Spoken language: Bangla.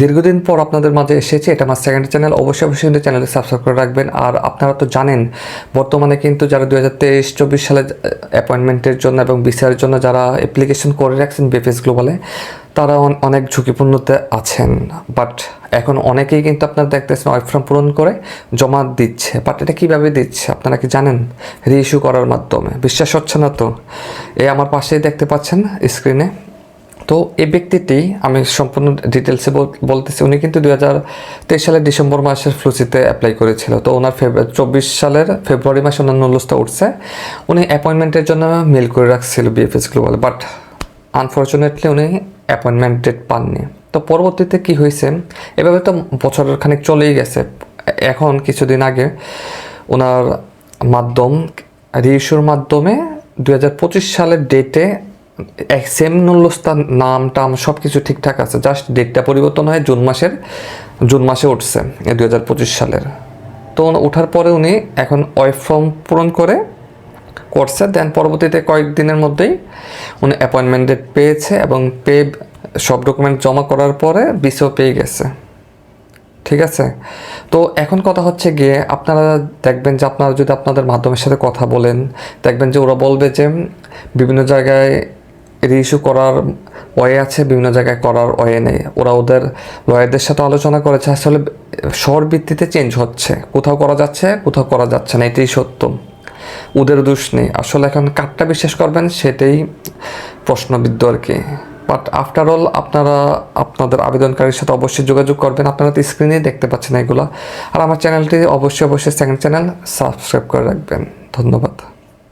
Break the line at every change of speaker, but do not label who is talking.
দীর্ঘদিন পর আপনাদের মাঝে এসেছে, এটা আমার সেকেন্ড চ্যানেল অবশ্যই অবশ্যই কিন্তু চ্যানেলে সাবস্ক্রাইব করে রাখবেন। আর আপনারা তো জানেন, বর্তমানে কিন্তু যারা দু হাজার তেইশ, চব্বিশ সালে অ্যাপয়েন্টমেন্টের জন্য এবং বিচারের জন্য যারা অ্যাপ্লিকেশন করে রাখছেন বিএফএস গ্লোবালে তারা অনেক ঝুঁকিপূর্ণতে আছেন। বাট এখন অনেকেই কিন্তু আপনারা দেখতেছেন ওয়ার্ক ফর্ম পূরণ করে জমা দিচ্ছে। বাট এটা কীভাবে দিচ্ছে, আপনারা কি জানেন? রিইস্যু করার মাধ্যমে। বিশ্বাস হচ্ছে না তো? এ আমার পাশেই দেখতে পাচ্ছেন স্ক্রিনে তো এই ব্যক্তিটি আমি সম্পূর্ণ ডিটেলসে বলতেছি, উনি কিন্তু দুই হাজার তেইশ সালের ডিসেম্বর মাসের ফ্লুসিতে অ্যাপ্লাই করেছিল। তো ওনার চব্বিশ সালের ফেব্রুয়ারি মাসে ওনার নলুসটা উঠছে। উনি অ্যাপয়েন্টমেন্টের জন্য মেল করে রাখছিল B F S global but unfortunately উনি অ্যাপয়েন্টমেন্ট ডেট পাননি। তো পরবর্তীতে কি হয়েছে? এভাবে তো বছরের খানিক চলেই গেছে। এখন কিছুদিন আগে ওনার মাধ্যম রিইস্যুর মাধ্যমে দুই হাজার পঁচিশ সালের ডেটে সেম নল্লস্তার নাম টাম সব কিছু ঠিকঠাক আছে জাস্ট ডেটটা পরিবর্তন হয় জুন মাসের, জুন মাসে উঠছে দুই হাজার পঁচিশ সালের। তো ওঠার পরে উনি এখন ওয়েব ফর্ম পূরণ করে করছে দেন পরবর্তীতে কয়েকদিনের মধ্যেই উনি অ্যাপয়েন্টমেন্ট ডেট পেয়েছে এবং পে সব ডকুমেন্ট জমা করার পরে বিসিও পেয়ে গেছে। ঠিক আছে? তো এখন কথা হচ্ছে গিয়ে আপনারা দেখবেন যে আপনারা যদি আপনাদের মাধ্যমের সাথে কথা বলেন, দেখবেন যে ওরা বলবে যে বিভিন্ন জায়গায় রিইস্যু করার ওয়ে আছে, বিভিন্ন জায়গায় করার ওয়ে নেই। ওরা ওদের লয়ারদের সাথে আলোচনা করেছে, আসলে শহর ভিত্তিতে চেঞ্জ হচ্ছে। কোথাও করা যাচ্ছে, কোথাও করা যাচ্ছে না, এটাই সত্য। ওদের দোষ নেই। আসলে এখন কারটা বিশ্বাস করবেন, সেটাই প্রশ্নবিদ্ধ আর কি। বাট আফটার অল আপনারা আপনাদের আবেদনকারীর সাথে অবশ্যই যোগাযোগ করবেন। আপনারা তো স্ক্রিনে দেখতে পাচ্ছেন এগুলো। আর আমার চ্যানেলটি অবশ্যই অবশ্যই সেকেন্ড চ্যানেল সাবস্ক্রাইব করে রাখবেন। ধন্যবাদ।